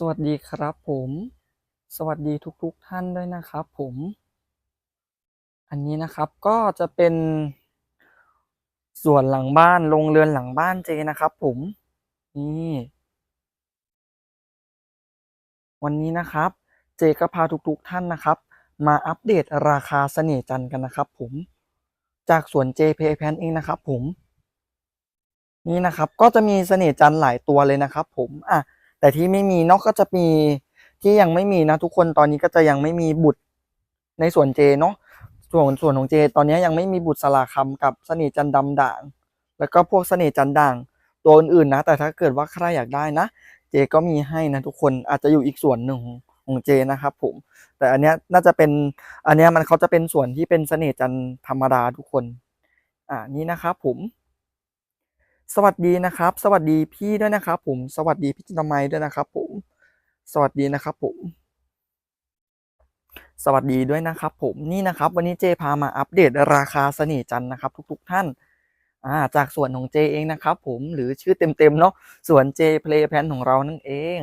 สวัสดีครับผม สวัสดีทุกๆท่านด้วยนะครับผม อันนี้นะครับก็จะเป็น ส่วนหลังบ้านโรงเรือนหลังบ้านเจนะครับ ผมนี่วันนี้นะครับ เจก็พาทุกๆท่านนะครับ มาอัปเดตราคาเสน่ห์จันทร์กันนะครับผม จากสวนเจเพแพนเองนะครับ ผม นี่นะครับก็จะมีเสน่ห์จันทร์หลายตัวเลยนะครับ ผมอะ แต่ที่ไม่มีนอกก็จะมีที่ยังไม่มีนะทุกคนตอนนี้ก็จะยังไม่มีบุตรในส่วนเจเนาะส่วนส่วนของเจ ตอนนี้ยังไม่มีบุตรสลาคำกับเสน่ห์จันทร์ดำด่าง แล้วก็พวกเสน่ห์จันด่างตัวอื่นๆนะ แต่ถ้าเกิดว่าใครอยากได้นะ เจก็มีให้นะทุกคนอาจจะอยู่อีกส่วนหนึ่งของเจนะครับผม แต่อันเนี้ยน่าจะเป็นอันเนี้ยมันเขาจะเป็นส่วนที่เป็นเสน่ห์จันธรรมดาทุกคน อ่านี่นะครับผม สวัสดีนะครับ สวัสดีพี่ด้วยนะครับผม สวัสดีพี่จินตมัยด้วยนะครับผม สวัสดีนะครับผม สวัสดีด้วยนะครับผมนี่นะครับ วันนี้เจพามาอัปเดตราคาเสน่ห์จันนะครับ ทุก ๆ ท่านอ่าจากส่วนของเจเองนะครับผมหรือชื่อเต็มๆเนาะส่วนเจเพลย์แพนของเรานั่นเอง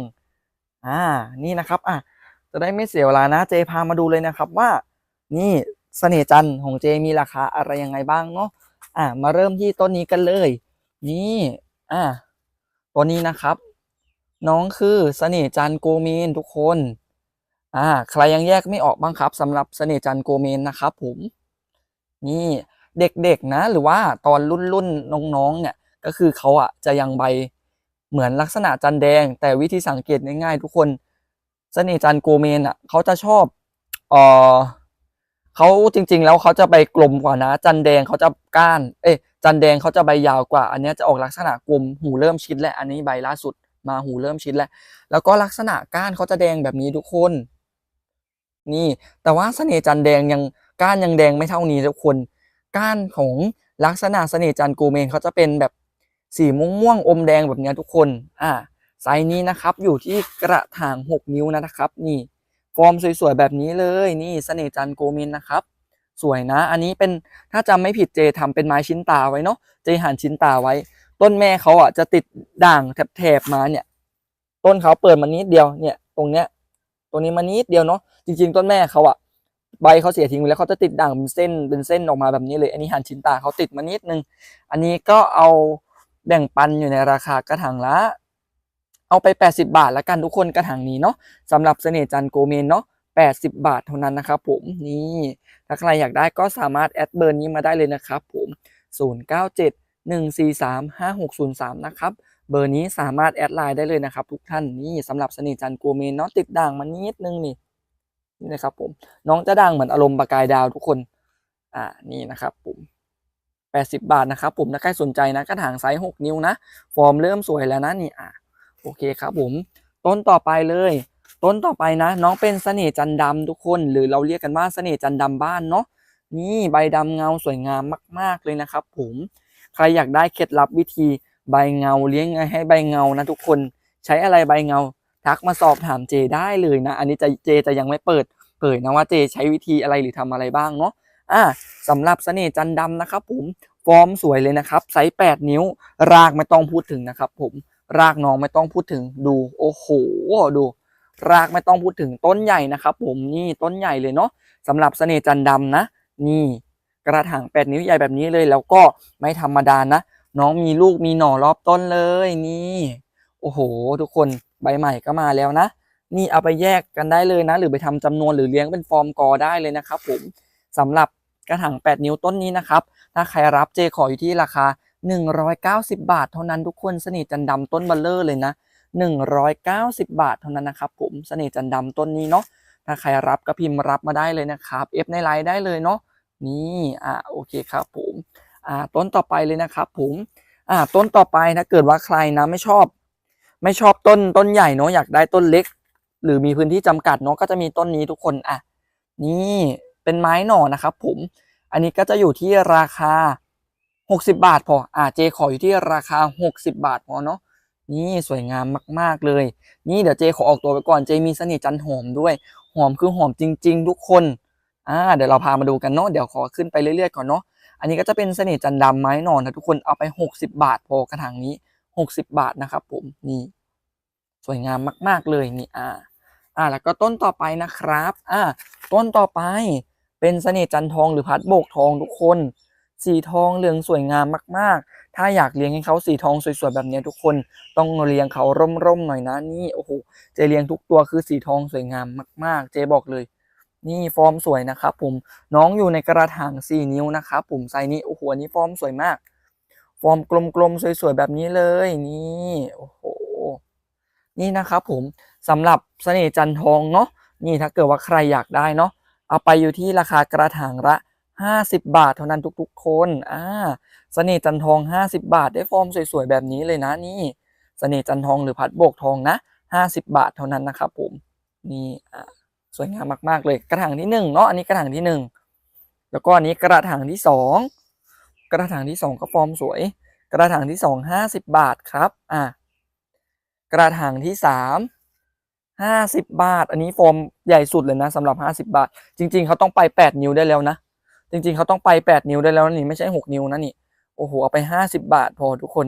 อ่านี่นะครับอะจะได้ไม่เสียเวลานะเจพามาดูเลยนะครับว่า นี่เสน่ห์จันของเจมีราคาอะไรยังไงบ้างเนาะอ่ามาเริ่มที่ต้นนี้กันเลย นี่อ่าตัวนี้นะครับ น้องคือเสน่ห์จันโกเมนทุกคนอ่าใครยังแยกไม่ออกบ้างครับสำหรับเสน่ห์จันโกเมนนะครับ ผม นี่เด็กๆนะ หรือว่าตอนรุ่นรุ่นน้องๆเนี่ยก็คือเขาอะจะยังใบเหมือนลักษณะจันแดง แต่วิธีสังเกตง่ายๆทุกคนเสน่ห์จันโกเมนอะเขาจะชอบเออเขาจริง ๆ แล้วเขาจะใบกลมกว่านะ จันแดงเขาจะก้าน เอ้ย จันแดงเขาจะใบยาวกว่า อันนี้จะออกลักษณะกลมหูเริ่มชิดแล้วอันนี้ใบล่าสุดมาหูเริ่มชิดแล้ว แล้วก็ลักษณะก้านเขาจะแดงแบบนี้ทุกคน นี่ แต่ว่าเสน่ห์จันแดงยังก้านยังแดงไม่เท่านี้ทุกคน ก้านของลักษณะเสน่ห์จันโกเมนเขาจะเป็นแบบสีม่วงม่วงอมแดงแบบนี้ทุกคน อ่าไซส์นี้นะครับอยู่ที่กระถาง 6 นิ้วนะครับ นี่ ฟอร์มสวยๆแบบนี้เลย นี่เสน่ห์จันโกเมนนะครับ สวยนะ อันนี้เป็นถ้าจำไม่ผิดเจทำเป็นไม้ชิ้นตาไว้เนาะเจหั่นชิ้นตาไว้ ต้นแม่เขาอะจะติดด่างแถบๆมาเนี่ย ต้นเขาเปิดมานิดเดียวเนี่ย ตรงเนี้ยตรงนี้มานิดเดียวเนาะจริง ๆ ต้นแม่เขาอะใบเขาเสียทิ้งไปแล้วเขาจะติดด่างเป็นเส้นเป็นเส้นออกมาแบบนี้เลย อันนี้หั่นชิ้นตาเขาติดมานิดนึง อันนี้ก็เอาแบ่งปันอยู่ในราคากระถางละเอาไป 80 บาทแล้วกันทุกคนกระถางนี้เนาะสำหรับเสน่ห์จันโกเมนเนาะ 80 บาทเท่านั้นนะครับผมนี่ถ้าใครอยากได้ก็สามารถแอดเบอร์นี้มาได้เลยนะครับผม097 143 5603นะครับเบอร์นี้สามารถแอดไลน์ได้เลยนะครับทุกท่านนี่สำหรับเสน่ห์จันโกเมนเนาะติดด่างมานิดนึงนี่นี่นะครับผมน้องจะด่างเหมือนอารมณ์ประกายดาวทุกคนอ่านี่นะครับผม80 บาทนะครับผมถ้าใครสนใจนะกระถางไซส์6นิ้วนะ ฟอร์มเริ่มสวยแล้วนะนี่อะโอเคครับผม ต้นต่อไปเลย ต้นต่อไปนะ น้องเป็นเสน่ห์จันทร์ดำทุกคน หรือเราเรียกกันว่าเสน่ห์จันทร์ดำบ้านเนาะนี่ใบดำเงาสวยงามมาก ๆเลยนะครับ ผมใครอยากได้เคล็ดลับวิธีใบเงาเลี้ยงไงให้ใบเงานะทุกคนใช้อะไรใบเงา ทักมาสอบถามเจได้เลยนะ อันนี้จะเจจะยังไม่เปิดเผยนะว่าเจใช้วิธีอะไรหรือทำอะไรบ้างเนาะอ่าสำหรับเสน่ห์จันทร์ดำนะครับ ผมฟอร์มสวยเลยนะครับไซส์8นิ้ว รากไม่ต้องพูดถึงนะครับ ผมรากน้องไม่ต้องพูดถึงดู โอ้โหดู รากไม่ต้องพูดถึงต้นใหญ่นะครับผมนี่ต้นใหญ่เลยเนาะสำหรับเสน่จันทร์ดำนะ นี่กระถาง8นิ้วใหญ่แบบนี้เลย แล้วก็ไม่ธรรมดานะ น้องมีลูกมีหน่อรอบต้นเลยนี่ โอ้โห ทุกคนใบใหม่ก็มาแล้วนะ นี่เอาไปแยกกันได้เลยนะ หรือไปทำจำนวนหรือเลี้ยงเป็นฟอร์มกอได้เลยนะครับผมสำหรับกระถาง8นิ้วต้นนี้นะครับ ถ้าใครรับเจขออยู่ที่ราคา 190 บาท เท่านั้นทุกคนเสน่จันทร์ดำต้นเบลเลอร์เลยนะ 190 บาทเท่านั้นนะครับผมเสน่ห์จันทร์ดำต้นนี้เนาะถ้าใครรับก็พิมพ์รับมาได้เลยนะครับเอฟในไลน์ได้เลยเนาะนี่อ่าโอเคครับผมอ่าต้นต่อไปเลยนะครับผมอ่าต้นต่อไปถ้าเกิดว่าใครนะไม่ชอบ ไม่ชอบต้นต้นใหญ่เนาะอยากได้ต้นเล็ก หรือมีพื้นที่จำกัดเนาะก็จะมีต้นนี้ทุกคนอะนี่เป็นไม้หน่อนะครับผมอันนี้ก็จะอยู่ที่ราคา 60 บาทพออ่าเจขออยู่ที่ราคา 60 บาทพอเนาะ นี่สวยงามมาก ๆเลย นี่เดี๋ยวเจขอออกตัวไปก่อนเจมีเสน่ห์จันหอมด้วย หอมคือหอมจริง ๆ ทุกคนอ่าเดี๋ยวเราพามาดูกันเนาะเดี๋ยวขอขึ้นไปเรื่อยๆก่อนเนาะอันนี้ก็จะเป็นเสน่ห์จันดำไม้หนอนนะทุกคนเอาไป 60 บาทพอกระถางนี้ 60 บาทนะครับผมนี่สวยงามมาก ๆเลยนี่อ่าอ่าแล้วก็ต้นต่อไปนะครับอ่าต้นต่อไปเป็นเสน่ห์จันทองหรือพัดโบกทองทุกคน สีทองเหลืองสวยงามมาก ถ้าอยากเลี้ยงให้เขาสีทองสวยๆแบบนี้ทุกคนต้องเลี้ยงเขาร่มๆหน่อยนะนี่โอ้โหเจเลี้ยงทุกตัวคือสีทองสวยงามมาก ๆ เจบอกเลย นี่ฟอร์มสวยนะครับผมน้องอยู่ในกระถาง4 นิ้วนะครับผมไซนี้โอ้โหนี้ฟอร์มสวยมาก ฟอร์มกลมๆสวยๆแบบนี้เลยนี่โอ้โหนี่นะครับผมสำหรับเสน่ห์จันทองเนาะนี่ถ้าเกิดว่าใครอยากได้เนาะเอาไปอยู่ที่ราคากระถางละ 50 บาทเท่านั้นทุกๆ คนอ่าเสน่ห์จันทอง 50 บาท ได้ฟอร์มสวยๆ แบบนี้เลยนะนี่เสน่ห์จันทองหรือพัดโบกทองนะ 50 บาทเท่านั้นนะครับผมนี่อ่าสวยงามมากๆเลยกระถางที่หนึ่งเนาะอันนี้กระถางที่หนึ่งแล้วก็อันนี้กระถางที่สองกระถางที่สองก็ฟอร์มสวย กระถางที่สองห้าสิบบาทครับอะกระถางที่สามห้าสิบบาท อันนี้ฟอร์มใหญ่สุดเลยนะสำหรับห้าสิบาท จริง ๆ เขาต้องไปแปดนิ้วได้แล้วนะ จริงๆเขาต้องไปแปดนิ้วได้แล้วนี่ไม่ใช่หกนิ้วนะนี่โอ้โหเอาไปห้าสิบาทพอทุกคน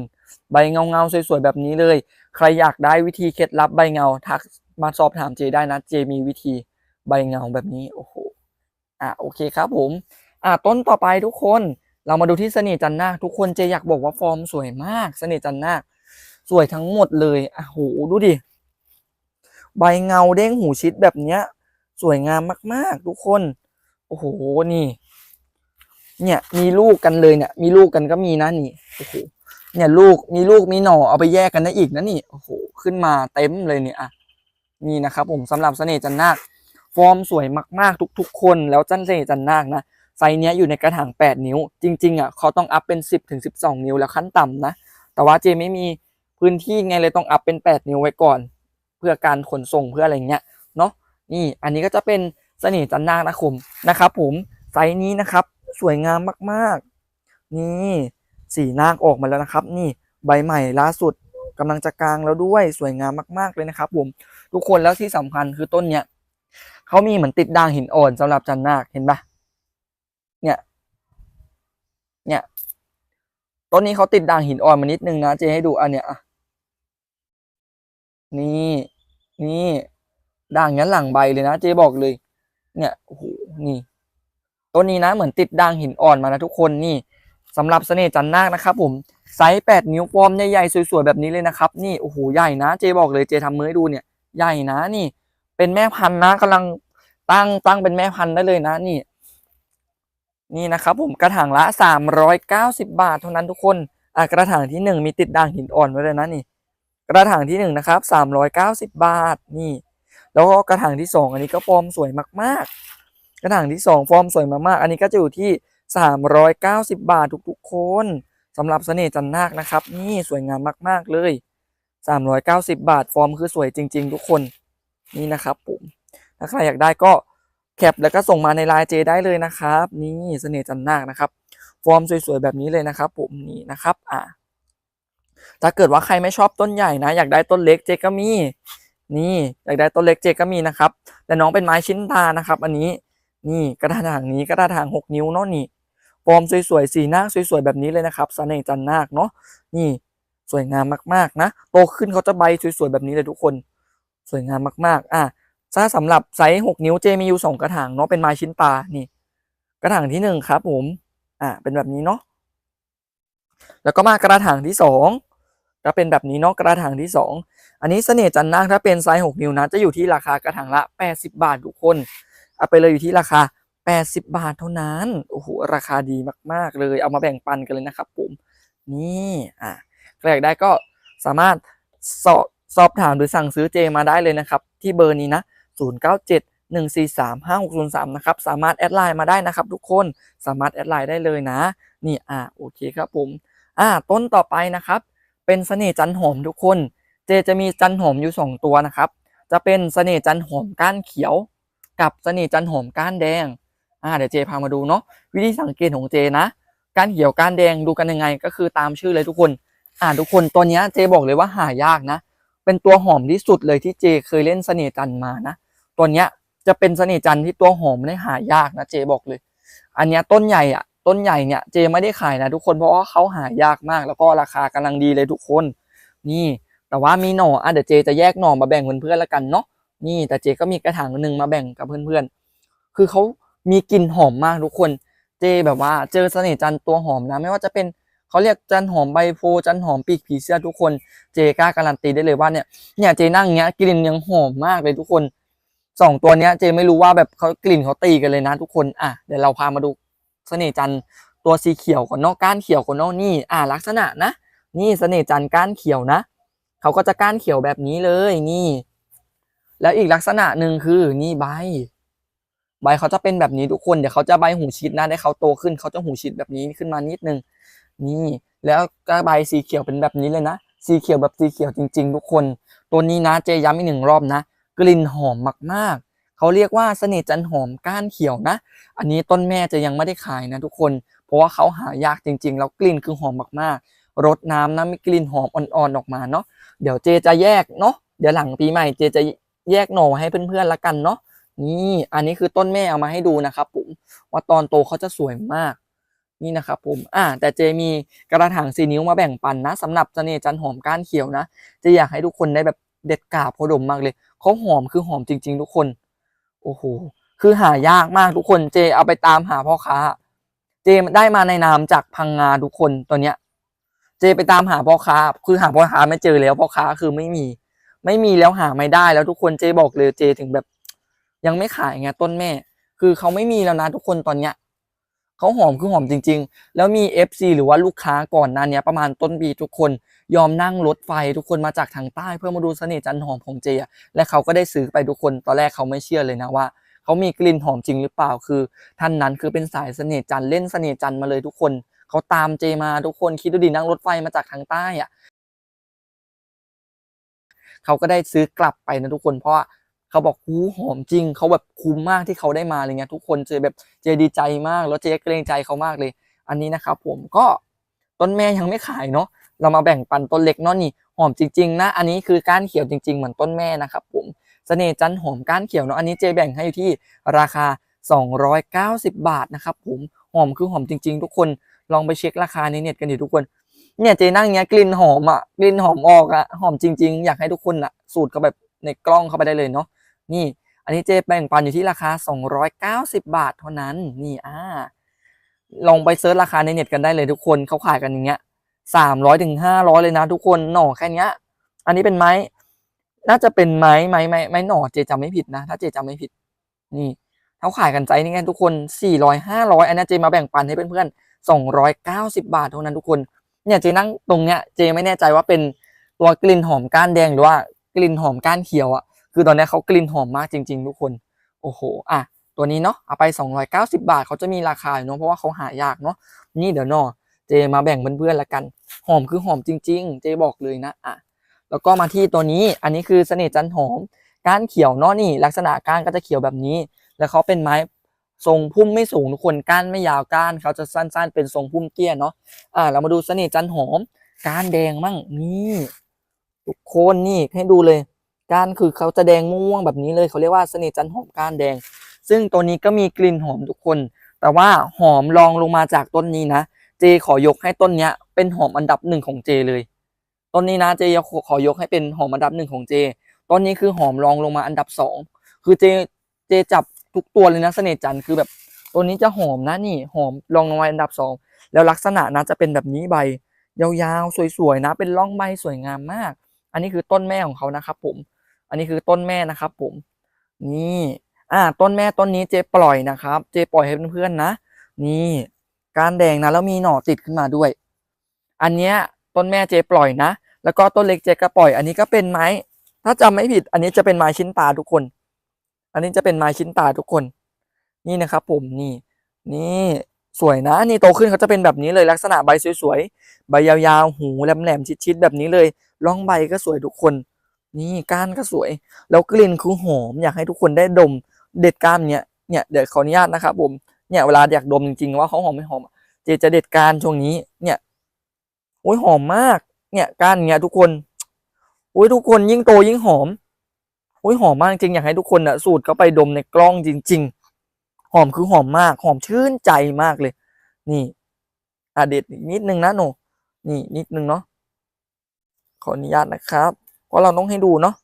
ใบเงาเงาสวยๆแบบนี้เลย ใครอยากได้วิธีเคล็ดลับใบเงาทักมาสอบถามเจได้นะเจมีวิธีใบเงาแบบนี้โอ้โหอะโอเคครับผมอะต้นต่อไปทุกคนเรามาดูที่เสน่ห์จันนาคทุกคนเจอยากบอกว่าฟอร์มสวยมากเสน่ห์จันนาคสวยทั้งหมดเลยอะโหดูดิใบเงาเด้งหูชิดแบบเนี้ย สวยงามมากๆ ทุกคน โอ้โหนี่ เนี่ย มีลูกกันเลยเนี่ย มีลูกกันก็มีนะนี่โอ้โหเนี่ยลูกมีลูกมีหน่อเอาไปแยกกันได้อีกนะนี่โอ้โหขึ้นมาเต็มเลยเนี่ยอะนี่นะครับผมสำหรับเสน่ห์จันนาคฟอร์มสวยมากๆทุก ๆ คนแล้วจันเสน่ห์จันนาคนะไซส์เนี้ยอยู่ในกระถาง 8 นิ้ว จริงๆอะเขาต้องอัพเป็น 10ถึง12 นิ้วแล้วขั้นต่ำนะแต่ว่าเจไม่มีพื้นที่ไงเลยต้องอัพเป็น 8 นิ้วไว้ก่อน เพื่อการขนส่งเพื่ออะไรเงี้ยเนาะนี่อันนี้ก็จะเป็นเสน่ห์จันนาคนะผมนะครับผมไซส์นี้นะครับ สวยงามมากๆ นี่สีนาคออกมาแล้วนะครับ นี่ใบใหม่ล่าสุดกำลังจะกลางแล้วด้วยสวยงามมากๆเลยนะครับผมทุกคนแล้วที่สำคัญคือต้นเนี้ยเขามีเหมือนติดด่างหินอ่อนสำหรับจันนาคเห็นปะเนี่ย เนี่ยต้นนี้เขาติดด่างหินอ่อนมานิดนึงนะเจให้ดูอันเนี้ยอ่นี่นี่ด่างยันหลังใบเลยนะเจบอกเลย เนี่ยโอ้โหนี่ ต้นนี้นะเหมือนติดด่างหินอ่อนมานะทุกคนนี่สำหรับเสน่ห์จันนาคนะครับผมไซส์แปดนิ้วฟอร์มใหญ่ๆสวยๆแบบนี้เลยนะครับนี่โอ้โหใหญ่นะเจบอกเลยเจทำมือให้ดูเนี่ยใหญ่นะนี่ เป็นแม่พันธุ์นะกำลังตั้งตั้งเป็นแม่พันธุ์ได้เลยนะนี่ นี่นะครับผมกระถางละ390บาทเท่านั้นทุกคนอะกระถางที่1มีติดด่างหินอ่อนไว้เลยนะนี่ กระถางที่1นะครับ390บาทนี่ แล้วก็กระถางที่2อันนี้ก็ฟอร์มสวยมากๆ กระถางที่ 2 ฟอร์มสวยมากๆ อันนี้ก็จะอยู่ที่ 390 บาททุกๆ คนสำหรับเสน่ห์จันนาคนะครับ นี่สวยงามมากๆเลย 390 บาทฟอร์มคือสวยจริง ๆ ทุกคนนี่นะครับผมถ้าใครอยากได้ก็แคปแล้วก็ส่งมาในไลน์เจได้เลยนะครับ นี่เสน่ห์จันนาคนะครับ ฟอร์มสวยๆแบบนี้เลยนะครับ ผมนี่นะครับอ่าถ้าเกิดว่าใครไม่ชอบต้นใหญ่นะ อยากได้ต้นเล็กเจก็มีนี่อยากได้ต้นเล็กเจก็มีนะครับ แต่น้องเป็นไม้ชิ้นตานะครับ อันนี้ นี่กระถางนี้กระถางหกนิ้วเนาะนี่ฟอร์มสวยๆสีหน้าสวยๆแบบนี้เลยนะครับเสน่ห์จันนาคเนาะนี่สวยงามมากๆนะโตขึ้นเขาจะใบสวยๆแบบนี้เลยทุกคน สวยงามมากๆอะถ้าสำหรับไซส์หกนิ้วเจมีอยู่สองกระถางเนาะเป็นไม้ชิ้นตานี่ กระถางที่หนึ่งครับผมอ่าเป็นแบบนี้เนาะแล้วก็มากระถางที่สองก็เป็นแบบนี้เนาะกระถางที่สองอันนี้เสน่ห์จันนาคถ้าเป็นไซส์หกนิ้วนะจะอยู่ที่ราคากระถางละแปดสิบาททุกคน เอาไปเลยอยู่ที่ราคาแปดสิบาทเท่านั้นโอ้โหราคาดีมากๆ เลยเอามาแบ่งปันกันเลยนะครับผมนี่อ่าใครอยากได้ก็สามารถสอบสอบถามหรือสั่งซื้อเจมาได้เลยนะครับ ที่เบอร์นี้นะ 097 143 5603 นะครับ สามารถแอดไลน์มาได้นะครับทุกคนสามารถแอดไลน์ได้เลยนะ นี่อ่าโอเคครับผมอ่าต้นต่อไปนะครับ เป็นเสน่ห์จันหอมทุกคน เจจะมีจันหอมอยู่ 2 ตัวนะครับ จะเป็นเสน่ห์จันหอมก้านเขียว กับเสน่ห์จันหอมก้านแดงอ่าเดี๋ยวเจพามาดูเนาะวิธีสังเกตของเจนะกานเขียวก้านแดงดูกันยังไงก็คือตามชื่อเลยทุกคน อ่าทุกคนตัวเนี้ยเจบอกเลยว่าหายากนะ เป็นตัวหอมที่สุดเลยที่เจเคยเล่นเสน่ห์จันมานะตัวเนี้ยจะเป็นเสน่ห์จันที่ตัวหอมได้หายากนะเจบอกเลย อันเนี้ยต้นใหญ่อะต้นใหญ่เนี่ยเจไม่ได้ขายนะทุกคนเพราะว่าเขาหายากมากแล้วก็ราคากำลังดีเลยทุกคน นี่แต่แต่ว่ามีหน่ออะเดี๋ยวเจจะแยกหน่อมาแบ่งเพื่อนๆแล้วกันเนาะ นี่แต่เจก็มีกระถางหนึ่งมาแบ่งกับเพื่อนๆ คือเขามีกลิ่นหอมมากทุกคน เจแบบว่าเจอเสน่ห์จันตัวหอมนะ ไม่ว่าจะเป็นเขาเรียกจันหอมใบโพจันหอมปีกผีเสื้อทุกคน เจกล้าการันตีได้เลยว่าเนี่ยเนี่ยเจนั่งเงี้ยกลิ่นยังหอมมากเลยทุกคนสองตัวเนี้ยเจไม่รู้ว่าแบบเขากลิ่นเขาตีกันเลยนะทุกคนอะเดี๋ยวเราพามาดูเสน่ห์จันตัวสีเขียวก่อนเนอกก้านเขียวก่อนเนอกนี่อะลักษณะนะ นี่เสน่ห์จันก้านเขียวนะเขาก็จะก้านเขียวแบบนี้เลยนี่ แล้วอีกลักษณะหนึ่งคือนี่ใบ ใบเขาจะเป็นแบบนี้ทุกคนเดี๋ยวเขาจะใบหูชิดนะได้เขาโตขึ้นเขาจะหูชิดแบบนี้ขึ้นมานิดนึงนี่ แล้วก็ใบสีเขียวเป็นแบบนี้เลยนะ สีเขียวแบบสีเขียวจริง ๆ ทุกคน ตัวนี้นะเจย้ำอีกหนึ่งรอบนะ กลิ่นหอมมากๆ เขาเรียกว่าเสน่ห์จันหอมก้านเขียวนะ อันนี้ต้นแม่จะยังไม่ได้ขายนะทุกคน เพราะว่าเขาหายากจริง ๆ แล้วกลิ่นคือหอมมากๆรดน้ำนะมีกลิ่นหอมอ่อนๆออกมาเนาะเดี๋ยวเจจะแยกเนาะเดี๋ยวหลังปีใหม่เจจะ แยกหน่อให้เพื่อนๆละกันเนาะนี่อันนี้คือต้นแม่เอามาให้ดูนะครับผมว่าตอนโตเขาจะสวยมากนี่นะครับผมอ่าแต่เจมีกระถางสีนิ้วมาแบ่งปันนะสำหรับเสน่จันหอมก้านเขียวนะจะอยากให้ทุกคนได้แบบเด็ดกาบเขาดมมากเลยเขาหอมคือหอมจริง ๆ ทุกคนโอ้โหคือหายากมากทุกคนเจเอาไปตามหาพ่อค้า เจได้มาในนามจากพังงาทุกคนตัวเนี้ย เจไปตามหาพ่อค้า คือหาพ่อค้าไม่เจอแล้วพ่อค้าคือไม่มี ไม่มีแล้วหาไม่ได้แล้วทุกคนเจบอกเลยเจถึงแบบ ยังไม่ขายไงต้นแม่ คือเขาไม่มีแล้วนะทุกคนตอนเนี้ยเขาหอมคือหอมจริง ๆ แล้วมี FC หรือว่าลูกค้าก่อนหน้าเนี้ยประมาณต้นปีทุกคนยอมนั่งรถไฟทุกคนมาจากทางใต้เพื่อมาดูเสน่ห์จันหอมของเจอและเขาก็ได้ซื้อไปทุกคนตอนแรกเขาไม่เชื่อเลยนะว่าเขามีกลิ่นหอมจริงหรือเปล่าคือ ท่านนั้นคือเป็นสายเสน่ห์จันเล่นเสน่ห์จันมาเลยทุกคนเขาตามเจมาทุกคนคิดดูดินั่งรถไฟมาจากทางใต้อะ เขาก็ได้ซื้อกลับไปนะทุกคนเพราะว่าเขาบอกหูหอมจริงเขาแบบคุ้มมากที่เขาได้มาอะไรเงี้ยทุกคนเจแบบเจดีใจมากแล้วเจเกรงใจเขามากเลย อันนี้นะครับผมก็ต้นแม่ยังไม่ขายเนาะเรามาแบ่งปันต้นเล็กเนาะนี่หอมจริงๆนะอันนี้คือก้านเขียวจริง ๆ เหมือนต้นแม่นะครับผมเสน่ห์จันหอมก้านเขียวเนาะอันนี้เจแบ่งให้อยู่ที่ราคา 290 บาทนะครับผมหอมคือหอมจริง ๆ ทุกคนลองไปเช็คราคาในเน็ตกันดิทุกคน เนี่ยเจนั่งเงี้ยกลิ่นหอมอะกลิ่นหอมออกอะหอมจริง ๆ อยากให้ทุกคนอะ สูตรเข้าแบบในกล้องเข้าไปได้เลยเนาะนี่ อันนี้เจแบ่งปันอยู่ที่ราคา 290 บาทเท่านั้นนี่อ่าลองไปเซิร์ชราคาในเน็ตกันได้เลยทุกคนเขาขายกันอย่างเงี้ยสามร้อยถึงห้าร้อยเลยนะทุกคนหน่อแค่เนี้ยอันนี้เป็นไม้ น่าจะเป็นไม้ไม้ไม้ไม้หน่อเจจำไม่ผิดนะ ถ้าเจจำไม่ผิด นี่เขาขายกันใจนี่ไงทุกคนสี่ร้อยห้าร้อยอันนี้เจมาแบ่งปันให้เพื่อนๆสองร้อยเก้าสิบาทเท่านั้นทุกคน เนี่ยเจนั่งตรงเนี้ยเจไม่แน่ใจว่าเป็นตัวกลิ่นหอมก้านแดงหรือว่ากลิ่นหอมก้านเขียวอะคือตอนนี้เขากลิ่นหอมมากจริง ๆ ทุกคนโอ้โหอะตัวนี้เนาะเอาไป 290 บาทเขาจะมีราคาอยู่เนาะเพราะว่าเขาหายากเนาะนี่เดี๋ยวนาะเจมาแบ่งเพื่อนๆละกัน หอมคือหอมจริง ๆ เจบอกเลยนะอะแล้วก็มาที่ตัวนี้อันนี้คือเสน่ห์จันหอมก้านเขียวเนาะนี่ ลักษณะก้านก็จะเขียวแบบนี้ แล้วเขาเป็นไม้ ทรงพุ่มไม่สูงทุกคนก้านไม่ยาวก้านเขาจะสั้น ๆ เป็นทรงพุ่มเตี้ยเนาะอ่าเรามาดูเสน่ห์จันหอมก้านแดงมั่งนี่ทุกคนนี่ให้ดูเลยก้านคือเขาจะแดงม่วงๆแบบนี้เลยเขาเรียกว่าเสน่ห์จันหอมก้านแดง ซึ่งตัวนี้ก็มีกลิ่นหอมทุกคน แต่ว่าหอมรองลงมาจากต้นนี้นะ เจขอยกให้ต้นเนี้ยเป็นหอมอันดับหนึ่งของเจเลยต้นนี้นะเจขอยกให้เป็นหอมอันดับหนึ่งของเจต้นนี้คือหอมรองลงมาอันดับสองคือเจเจจับ ทุกตัวเลยนะเสน่ห์จันทร์คือแบบตัวนี้จะหอมนะนี่หอมรองลงมาอันดับสองแล้วลักษณะนะจะเป็นแบบนี้ใบ ยาวๆสวยๆนะ เป็นร่องใบสวยงามมาก อันนี้คือต้นแม่ของเขานะครับ ผม อันนี้คือต้นแม่นะครับ ผม นี่อ่าต้นแม่ต้นนี้เจปล่อยนะครับ เจปล่อยให้เพื่อนๆนะ นี่การแดงนะแล้วมีหน่อติดขึ้นมาด้วย อันเนี้ยต้นแม่เจปล่อยนะ แล้วก็ต้นเล็กเจก็ปล่อย อันนี้ก็เป็นไม้ ถ้าจำไม่ผิด อันนี้จะเป็นไม้ชิ้นตาทุกคน อันนี้จะเป็นไม้ชิ้นตาทุกคน นี่นะครับ ผมนี่ นี่สวยนะ นี่โตขึ้นเขาจะเป็นแบบนี้เลยลักษณะใบสวยๆ ใบยาวๆ หูแหลมๆ ชิดๆ แบบนี้เลยร่องใบก็สวยทุกคน นี่ก้านก็สวย แล้วกลิ่นคือหอมอยากให้ทุกคนได้ดม เด็ดก้านเนี้ย เนี่ยเดี๋ยวขออนุญาตนะครับผม เนี่ยเวลาอยากดมจริงๆว่าเขาหอมไม่หอม เจจะเด็ดก้านช่วงนี้ เนี่ยโอ้ยหอมมาก เนี่ยก้านเนี้ยทุกคนโอ้ยทุกคนยิ่งโตยิ่งหอม อ้ยหอมมากจริงอยากให้ทุกคนอะสูดเข้าไปดมในกล้องจริง ๆ หอมคือหอมมาก หอมชื่นใจมากเลย นี่อะเด็ดอีกนิดนึงนะหนูนี่นิดนึงเนาะขออนุญาตนะครับ เพราะเราต้องให้ดูเนาะ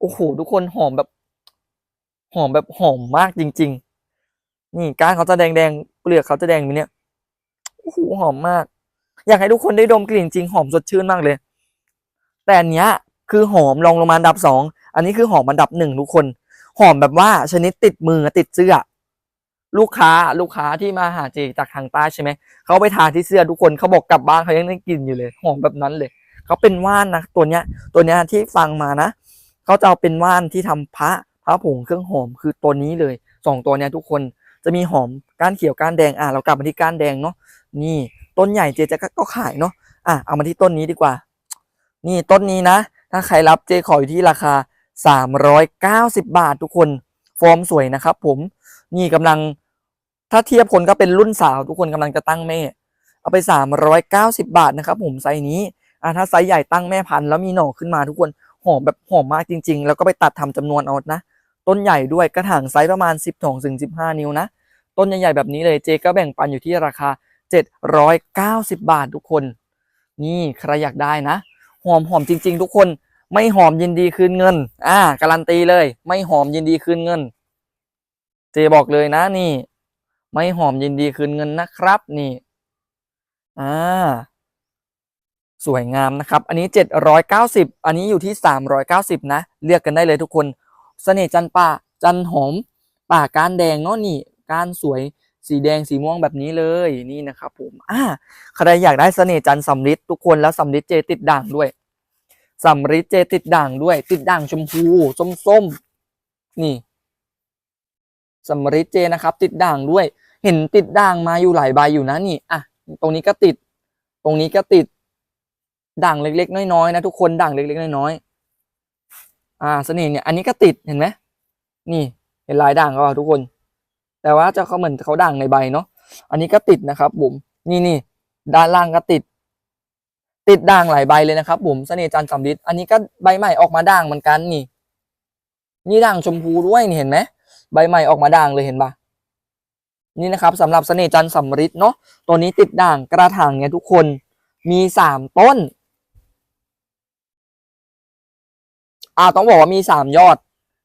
โอ้โหทุกคนหอมแบบ หอมแบบหอมมากจริง ๆ นี่ก้านเขาจะแดงๆเปลือกเขาจะแดงแบบเนี้ยโอ้โหหอมมาก อยากให้ทุกคนได้ดมกลิ่นจริงหอมสดชื่นมากเลย แต่อันเนี้ยคือหอมรองลงมาดับสอง อันนี้คือหอมอันดับหนึ่งทุกคน หอมแบบว่าชนิดติดมือติดเสื้อ ลูกค้าลูกค้าที่มาหาเจจากทางใต้ใช่ไหมเขาไปทาที่เสื้อทุกคนเขาบอกกลับบ้านเขายังได้กลินอยู่เลย หอมแบบนั้นเลยเขาเป็นว่านนะตัวเนี้ย ตัวเนี้ยที่ฟังมานะเขาจะเอาเป็นว่านที่ทำพระพระผงเครื่องหอมคือตัวนี้เลยสองตัวเนี้ยทุกคนจะมีหอมก้านเขียวก้านแดงอะเรากลับมาที่ก้านแดงเนาะนี่ต้นใหญ่เจจะก็ขายเนาะอะเอามาที่ต้นนี้ดีกว่า นี่ต้นนี้นะ ถ้าใครรับเจขออยู่ที่ราคา 390 บาททุกคน ฟอร์มสวยนะครับผม นี่กำลัง ถ้าเทียบคนก็เป็นรุ่นสาว ทุกคนกำลังจะตั้งแม่ เอาไป 390 บาทนะครับผมไซส์นี้อ่าถ้าไซส์ใหญ่ตั้งแม่พันธุ์แล้วมีหน่อขึ้นมาทุกคน หอมแบบหอมมากจริง ๆ แล้วก็ไปตัดทำจำนวนเอานะ ต้นใหญ่ด้วยกระถางไซส์ประมาณ 10ถึง15 นิ้วนะ ต้นใหญ่ๆแบบนี้เลยเจก็แบ่งปันอยู่ที่ราคา 790 บาททุกคน นี่ใครอยากได้นะ หอมหอมจริง ๆ ทุกคน ไม่หอมยินดีคืนเงิน อ่า การันตีเลย ไม่หอมยินดีคืนเงิน เจบอกเลยนะนี่ ไม่หอมยินดีคืนเงินนะครับ นี่ อ่า สวยงามนะครับ อันนี้ 790 อันนี้อยู่ที่ 390 นะ เลือกกันได้เลยทุกคนเสน่ห์จันป่า จันหอม ป่ากานแดงเนาะนี่ กานสวยสีแดงสีม่วงแบบนี้เลยนี่นะครับผม อ่า ใครอยากได้เสน่ห์จันสำริดทุกคนแล้วสำริดเจติดด่างด้วย สำริดเจติดด่างด้วย ติดด่างชมพูส้มๆนี่สำริดเจนะครับ ติดด่างด้วย เห็นติดด่างมาอยู่หลายใบอยู่นะนี่อะตรงนี้ก็ติด ตรงนี้ก็ติดด่างเล็กๆน้อยๆนะทุกคนด่างเล็กๆน้อยๆอ่าเสน่ห์เนี่ยอันนี้ก็ติดเห็นไหมนี่เห็นลายด่างก็ทุกคน แต่ว่าจะเขาเหมือนเขาด่างในใบเนาะอันนี้ก็ติดนะครับบุ๋มนี่นี่ด้านล่างก็ติด ติดด่างหลายใบเลยนะครับบุ๋มเสน่ห์จันทร์สำริดอันนี้ก็ใบใหม่ออกมาด่างเหมือนกันนี่ นี่ด่างชมพูด้วยนี่เห็นไหมใบใหม่ออกมาด่างเลยเห็นปะนี่นะครับสำหรับเสน่ห์จันทร์สำริดเนาะตัวนี้ติดด่างกระถางเนี่ยทุกคนมีสามต้นอ่าต้องบอกว่ามีสามยอด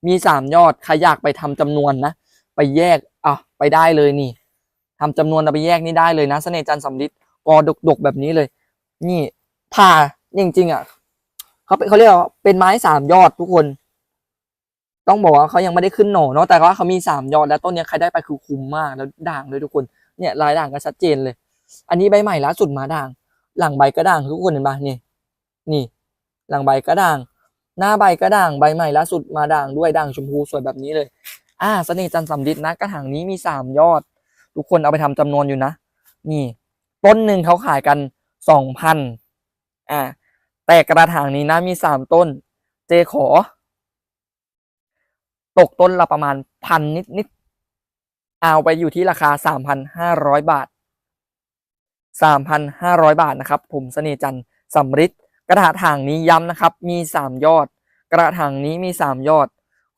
มีสามยอดใครอยากไปทำจำนวนนะไปแยกอะไปได้เลยนี่ทำจำนวนเอาไปแยกนี่ได้เลยนะเสน่ห์จันทร์สำริดกอดกๆแบบนี้เลย นี่ ผ่าจริงๆอะเขาเป็นเขาเรียกว่าเป็นไม้สามยอดทุกคน ต้องบอกว่าเขายังไม่ได้ขึ้นหน่อเนาะแต่ว่าเขามีสามยอดแล้วต้นนี้ใครได้ไปคือคุ้มมากแล้วด่างเลยทุกคนเนี่ยลายด่างก็ชัดเจนเลย อันนี้ใบใหม่ล่าสุดมาด่าง หลังใบก็ด่างทุกคนเห็นปะนี่นี่ หลังใบก็ด่าง หน้าใบก็ด่างใบใหม่ล่าสุดมาด่างด้วยด่างชมพูสวยแบบนี้เลย อ่าเสน่ห์จันทร์สำริดนะกระถางนี้มีสามยอด ทุกคนเอาไปทำจำนวนอยู่นะ นี่ ต้นหนึ่งเขาขายกันสองพัน อ่า แต่กระถางนี้นะมีสามต้น เจขอ ตกต้นละประมาณพันนิดนิดเอาไปอยู่ที่ราคาสามพันห้าร้อยบาทสามพันห้าร้อยบาทนะครับ ผมเสน่จันทร์สำริดกระถางนี้ย้ำนะครับ มีสามยอด กระถางนี้มีสามยอด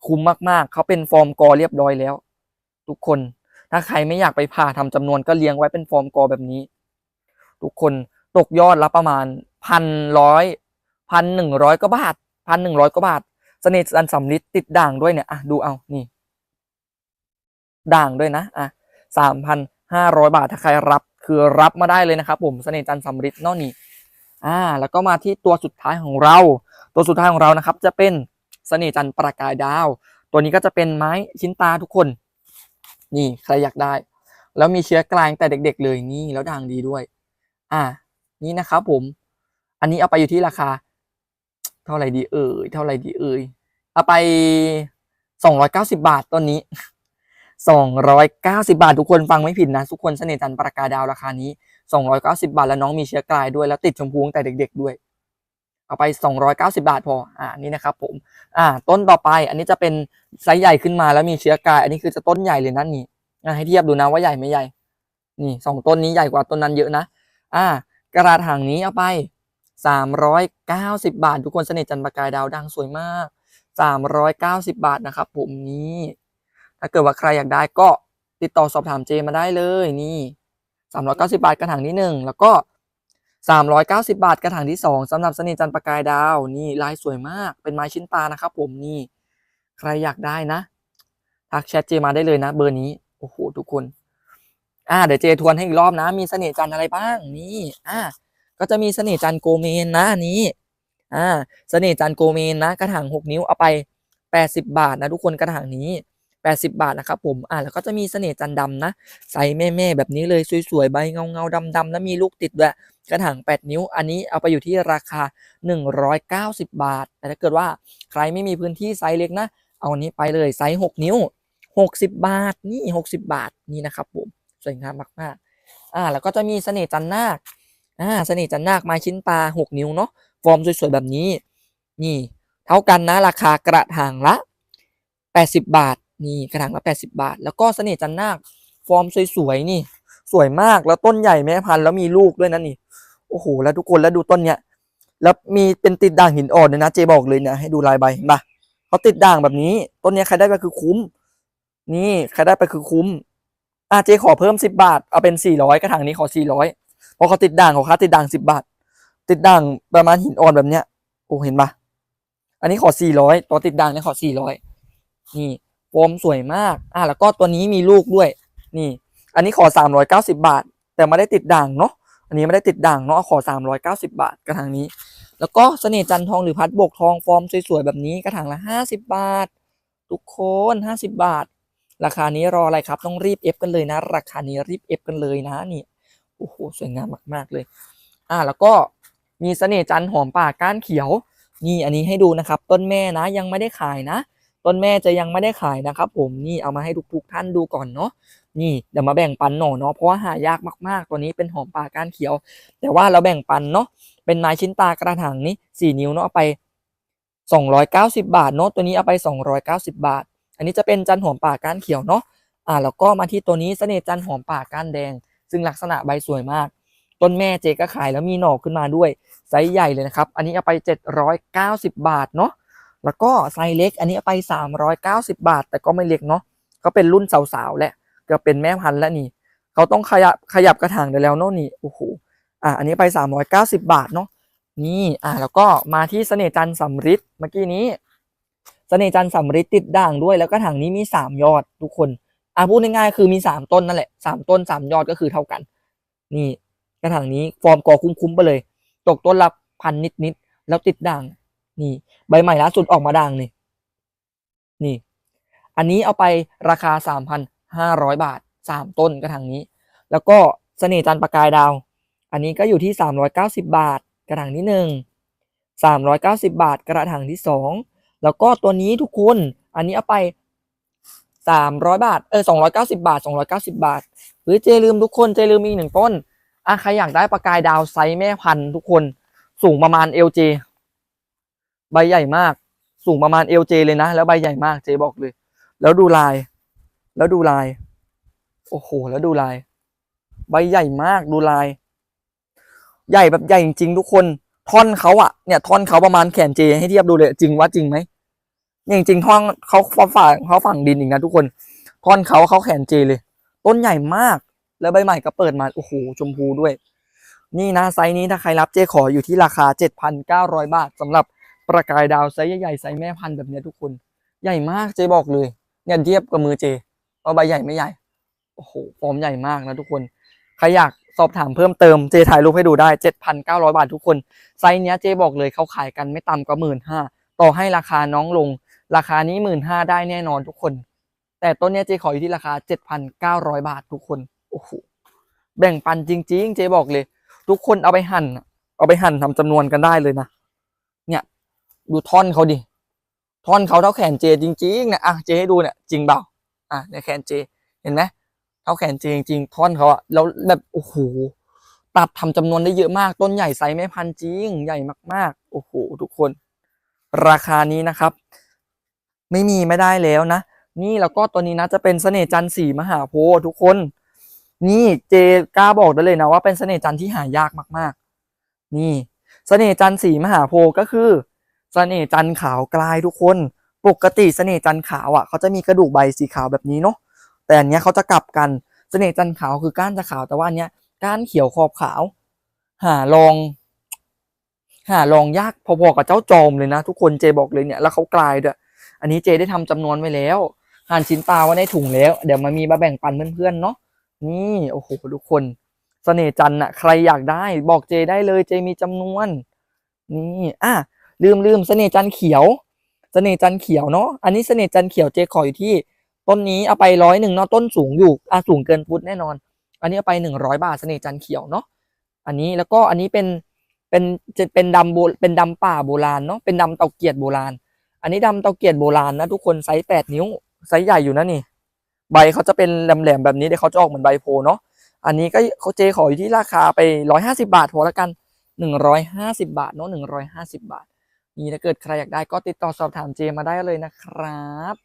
คุ้มมากๆ เขาเป็นฟอร์มกอเรียบร้อยแล้ว ทุกคนถ้าใครไม่อยากไปผ่าทำจำนวนก็เลี้ยงไว้เป็นฟอร์มกอแบบนี้ ทุกคนตกยอดละประมาณ พันร้อยพันหนึ่งร้อยก็บาทพันหนึ่งร้อยก็บาทเสน่ห์จันทร์สำริดติดด่างด้วยเนี่ยอะดูเอานี่ ด่างด้วยนะอะสามพันห้าร้อยบาทถ้าใครรับคือรับมาได้เลยนะครับ ผมเสน่ห์จันทร์สำริดเนอกนี่อ่า แล้วก็มาที่ตัวสุดท้ายของเรา ตัวสุดท้ายของเรานะครับ จะเป็นเสน่ห์จันทร์ประกายดาว ตัวนี้ก็จะเป็นไม้ชิ้นตาทุกคน นี่ใครอยากได้ แล้วมีเชื้อกลางแต่เด็ก ๆ เลยนี่แล้วด่างดีด้วย อ่า นี่นะครับผม อันนี้เอาไปอยู่ที่ราคา เท่าไหร่ดีเอ่ยเท่าไหร่ดีเอ่ยเอาไปสองร้อยเก้าสิบาทต้นนี้สองร้อยเก้าสิบาท ทุกคนฟังไม่ผิดนะ ทุกคนเสน่ห์จันประกาดาวราคานี้สองร้อยเก้าสิบาท แล้วน้องมีเชื้อกลายด้วยแล้วติดชมพูตั้งแต่เด็ก ๆด้วย เอาไปสองร้อยเก้าสิบาทพออ่านี่นะครับผม อ่า ต้นต่อไปอันนี้จะเป็นไซส์ใหญ่ขึ้นมาแล้วมีเชื้อกลาย อันนี้คือจะต้นใหญ่เลยนั่นนี่อะให้เทียบดูนะว่าใหญ่ไม่ใหญ่ นี่สองต้นนี้ใหญ่กว่าต้นนั้นเยอะนะ อ่ากระถางนี้เอาไป สามร้อยเก้าสิบาท ทุกคนเสน่ห์จันทร์ประกายดาวดังสวยมากสามร้อยเก้าสิบาทนะครับ ผมนี้ ถ้าเกิดว่าใครอยากได้ก็ติดต่อสอบถามเจมาได้เลยนี่สามร้อยเก้าสิบาทกระถางนี้หนึ่งแล้วก็เส390 บาทกระถางที่สองสำหรับเสน่ห์จันทร์ประกายดาวนี่ลายสวยมากเป็นไม้ชิ้นตานะครับ ผมนี่ ใครอยากได้นะทักแชทเจมาได้เลยนะ เบอร์นี้โอ้โหทุกคน อ่าเดี๋ยวเจทวนให้อีกรอบนะ มีเสน่ห์จันทร์อะไรบ้างนี่อ่า ก็จะมีเสน่ห์จันโกเมนนะอันนี้อ่าเสน่ห์จันโกเมนนะกระถางหกนิ้วเอาไปแปดสิบาทนะทุกคนกระถางนี้แปดสิบาทนะครับผมอ่าแล้วก็จะมีเสน่ห์จันดำนะใส่แม่ๆแบบนี้เลยสวยๆใบเงาเงาๆดำๆแล้วมีลูกติดด้วยกระถางแปดนิ้ว อันนี้เอาไปอยู่ที่ราคาหนึ่งร้อยเก้าสิบบาท แต่ถ้าเกิดว่าใครไม่มีพื้นที่ไซส์เล็กนะ เอาอันนี้ไปเลยไซส์หกนิ้วหกสิบบาท นี่หกสิบาท นี่นะครับผม สวยงามมากๆ อ่า แล้วก็จะมีเสน่ห์จันนาค อ่าเสน่ห์จันนาคไม้ชิ้นตาหกนิ้วเนาะฟอร์มสวยๆแบบนี้ นี่ เท่ากันนะราคากระถางละ 80 บาท นี่กระถางละ 80 บาท แล้วก็เสน่ห์จันนาคฟอร์มสวยๆนี่ สวยมากแล้วต้นใหญ่แม่พันธุ์แล้วมีลูกด้วยนะนี่โอ้โหแล้วทุกคนแล้วดูต้นเนี้ยแล้วมีเป็นติดด่างหินอ่อนด้วยนะเจบอกเลยนะให้ดูลายใบเห็นปะเขาติดด่างแบบนี้ ต้นเนี้ยใครได้ไปคือคุ้ม นี่ใครได้ไปคือคุ้มอะเจขอเพิ่ม10บาท เอาเป็น400กระถางนี้ขอ400 เพราะเขาติดด่างเขาค่าติดด่าง10บบาท ติดด่างประมาณหินอ่อนแบบเนี้ยโอ้เห็นปะอันนี้ขอ400ตัวติดด่างเนี่ยขอ400นี่โฟมสวยมากอะแล้วก็ตัวนี้มีลูกด้วย นี่ อันนี้ขอ390บาท แต่ไม่ได้ติดด่างเนาะอันนี้ไม่ได้ติดด่างเนาะขอ390บาทกระถางนี้ แล้วก็เสน่ห์จันทองหรือพัดบกทองฟอร์มสวยๆแบบนี้กระถางละ50บบาท ทุกคน50บาทราคานี้รออะไรครับ ต้องรีบเอฟกันเลยนะ ราคานี้รีบเอฟกันเลยนะนี่ โอ้โหสวยงามมาก ๆ เลย อ่าแล้วก็มีเสน่ห์จันหอมป่าก้านเขียว นี่อันนี้ให้ดูนะครับ ต้นแม่นะยังไม่ได้ขายนะ ต้นแม่จะยังไม่ได้ขายนะครับ ผมนี่เอามาให้ทุกๆท่านดูก่อนเนาะนี่เดี๋ยวมาแบ่งปันหน่อเนาะเพราะว่าหายากมากๆ ตัวนี้เป็นหอมป่าก้านเขียว แต่ว่าเราแบ่งปันเนาะเป็นไม้ชิ้นตากระถางนี้สี่นิ้วเนาะเอาไปสองร้อยเก้าสิบาทเนาะตัวนี้เอาไปสองร้อยเก้าสิบาท อันนี้จะเป็นจันหอมป่าก้านเขียวเนาะอ่าแล้วก็มาที่ตัวนี้เสน่ห์จันหอมป่าก้านแดง ซึ่งลักษณะใบสวยมาก ต้นแม่เจก็ขายแล้วมีหน่อขึ้นมาด้วยไซส์ใหญ่เลยนะครับ อันนี้เอาไป 790 บาทเนาะแล้วก็ไซส์เล็กอันนี้เอาไป 390 บาท แต่ก็ไม่เล็กเนาะก็เป็นรุ่นสาวๆแหละเกือบเป็นแม่พันธุ์แล้วนี่ เขาต้องขยับขยับกระถางได้แล้วเนาะนี่โอ้โหอะอันนี้ไป 390 บาทเนาะนี่อะแล้วก็มาที่เสน่จันทร์สำริดเมื่อกี้นี้เสน่จันทร์สำริดติดด่างด้วยแล้วก็ถังนี้มี 3 ยอดทุกคน อะพูดง่ายๆคือมี3ต้นนั่นแหละ3ต้น3ยอดก็คือเท่ากัน นี่กระถางนี้ฟอร์มกอคุ้มๆไปเลย ตกต้นละพันนิดๆแล้วติดด่างนี่ ใบใหม่ล่าสุดออกมาด่างนี่นี่ อันนี้เอาไปราคาสามพันห้าร้อยบาทสามต้นกระถางนี้ แล้วก็เสน่ห์จันประกายดาว อันนี้ก็อยู่ที่สามร้อยเก้าสิบาท กระถางที่หนึ่งสามร้อยเก้าสิบาท กระถางที่สองแล้วก็ตัวนี้ทุกคน อันนี้เอาไป สามร้อยบาท เออสองร้อยเก้าสิบาทสองร้อยเก้าสิบาทหรือเจลืมทุกคนเจลืมอีกหนึ่งต้นอะใครอยากได้ประกายดาวไซส์แม่พันธุ์ทุกคนสูงประมาณ LJ ใบใหญ่มาก สูงประมาณ LJ เจเลยนะ แล้วใบใหญ่มากเจบอกเลย แล้วดูลาย แล้วดูลาย โอ้โห แล้วดูลาย ใบใหญ่มากดูลาย ใหญ่แบบใหญ่จริงๆทุกคน ท่อนเขาอะเนี่ยท่อนเขาประมาณแขนเจให้เทียบดูเลย จริงว่าจริงไหม นี่ยจริงๆท่อนเขาฝั่งเขาฝั่งดินอีกนะทุกคนท่อนเขาเขาแขนเจเลย ต้นใหญ่มากแล้วใบใหม่ก็เปิดมาโอ้โหชมพูด้วย นี่นะไซส์นี้ถ้าใครรับเจขออยู่ที่ราคา 7,900 บาทสำหรับประกายดาวไซส์ใหญ่ๆไซส์แม่พันธุ์แบบนี้ทุกคน ใหญ่มากเจบอกเลยเนี่ยเทียบกับมือเจว่าใบใหญ่ไม่ใหญ่โอ้โหฟอร์มใหญ่มากนะทุกคนใครอยากสอบถามเพิ่มเติมเจถ่ายรูปให้ดูได้ 7,900 บาททุกคน ไซส์เนี้ยเจบอกเลยเขาขายกันไม่ต่ำกว่าหมื่นห้าต่อให้ราคาน้องลง ราคานี้หมื่นห้าได้แน่นอนทุกคน แต่ต้นเนี้ยเจขออยู่ที่ราคา7,900บาททุกคน โอ้โห แบ่งปันจริง ๆ เจบอกเลย ทุกคนเอาไปหั่น เอาไปหั่นทำจำนวนกันได้เลยนะ เนี่ย ดูท่อนเขาดิ ท่อนเขาเท่าแขนเจจริงๆเนี่ยอะ เจให้ดูเนี่ยจริงเปล่า อะในแขนเจ เห็นไหมเท่าแขนเจจริงๆท่อนเขาอะแล้วแบบโอ้โห ตัดทำจำนวนได้เยอะมาก ต้นใหญ่ไซส์แม่พันจริง ใหญ่มากๆ โอ้โห ทุกคน ราคานี้นะครับ ไม่มีไม่ได้แล้วนะ นี่แล้วก็ตัวนี้นะจะเป็นเสน่ห์จันทร์สีมหาโพธิ์ทุกคน นี่เจกล้าบอกได้เลยนะว่าเป็นเสน่ห์จันทร์ที่หายากมากๆ นี่เสน่ห์จันทร์สีมหาโพธิ์ก็คือเสน่ห์จันทร์ขาวกลายทุกคน ปกติเสน่ห์จันทร์ขาวอะเขาจะมีกระดูกใบสีขาวแบบนี้เนาะแต่อันเนี้ยเขาจะกลับกันเสน่ห์จันทร์ขาวคือก้านจะขาวแต่ว่าอันเนี้ยก้านเขียวขอบขาว หาลองหาลองยากพอๆกับเจ้าจอมเลยนะ ทุกคนเจบอกเลยเนี่ยแล้วเขากลายด้วย อันนี้เจได้ทำจำนวนไว้แล้วหั่นชิ้นปลาไว้ในถุงแล้ว เดี๋ยวมามีมาแบ่งปันเพื่อนๆเนาะนี่โอ้โหทุกคนเสน่ห์จันทร์อะใครอยากได้บอกเจได้เลยเจมีจำนวน นี่อะลืมลืมเสน่ห์จันทร์เขียวเสน่ห์จันทร์เขียวเนาะอันนี้เสน่ห์จันทร์เขียวเจขออยู่ที่ ต้นนี้เอาไปร้อยหนึ่งเนาะต้นสูงอยู่อะสูงเกินฟุตแน่นอน อันนี้เอาไปหนึ่งร้อยบาทเสน่ห์จันทร์เขียวเนาะอันนี้แล้วก็อันนี้เป็นเป็นจะเป็นดำโบเป็นดำป่าโบราณเนาะเป็นดำเตาเกียดโบราณ อันนี้ดำเตาเกียดโบราณนะทุกคนไซส์แปดนิ้วไซส์ใหญ่อยู่นะนี่ ใบเขาจะเป็นแหลมๆแบบนี้เดี๋ยวเขาจะออกเหมือนใบโพเนาะอันนี้ก็เขาเจขออยู่ที่ราคาไปร้อยห้าสิบาทพอละกันหนึ่งร้อยห้าสิบาทเนาะหนึ่งร้อยห้าสิบาท นี่ถ้าเกิดใครอยากได้ก็ติดต่อสอบถามเจมาได้เลยนะครับ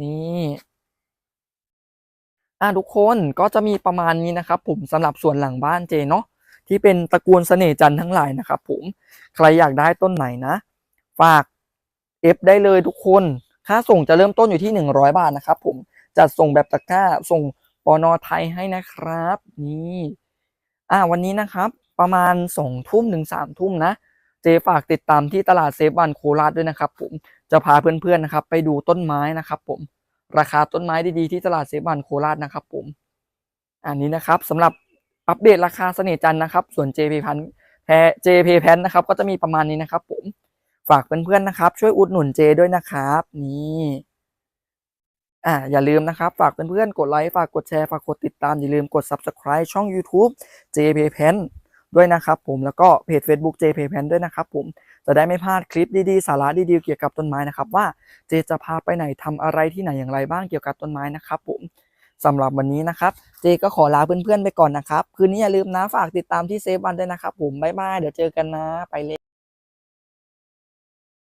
นี่อะทุกคนก็จะมีประมาณนี้นะครับ ผมสำหรับส่วนหลังบ้านเจเนาะที่เป็นตระกูลเสน่จันทร์ทั้งหลายนะครับ ผมใครอยากได้ต้นไหนนะ ฝาก เอฟได้เลยทุกคน ค่าส่งจะเริ่มต้นอยู่ที่หนึ่งร้อยบาทนะครับผมจัดส่งแบบตะกร้า ส่งปอนอไทยให้นะครับ นี่อะวันนี้นะครับ ประมาณสองทุ่มถึงสามทุ่มนะ เจฝากติดตามที่ตลาดเซฟวันโคราชด้วยนะครับ ผมจะพาเพื่อนๆนะครับ ไปดูต้นไม้นะครับ ผมราคาต้นไม้ดีๆที่ตลาดเซฟวันโคราชนะครับ ผม อันนี้นะครับสำหรับอัปเดตราคาเสน่จันนะครับ ส่วน JP พันแพ JP แพนนะครับ ก็จะมีประมาณนี้นะครับ ผม ฝากเพื่อนๆนะครับ ช่วยอุดหนุนเจด้วยนะครับ นี่อ่าอย่าลืมนะครับ ฝากเพื่อนๆกดไลค์ฝากกดแชร์ฝากกดติดตามอย่าลืมกด subscribe ช่อง YouTube JP Pen ด้วยนะครับผมแล้วก็เพจ Facebook JP Pen ด้วยนะครับผมจะได้ไม่พลาดคลิปดีๆ สาระดีๆ เกี่ยวกับต้นไม้นะครับ ว่าเจจะพาไปไหนทำอะไรที่ไหนอย่างไรบ้างเกี่ยวกับต้นไม้นะครับ ผมสำหรับวันนี้นะครับ เจก็ขอลาเพื่อนๆไปก่อนนะครับ คืนนี้อย่าลืมนะฝากติดตามที่เซฟวันด้วยนะครับ ผมบ๊ายบายเดี๋ยวเจอกันนะไปเลย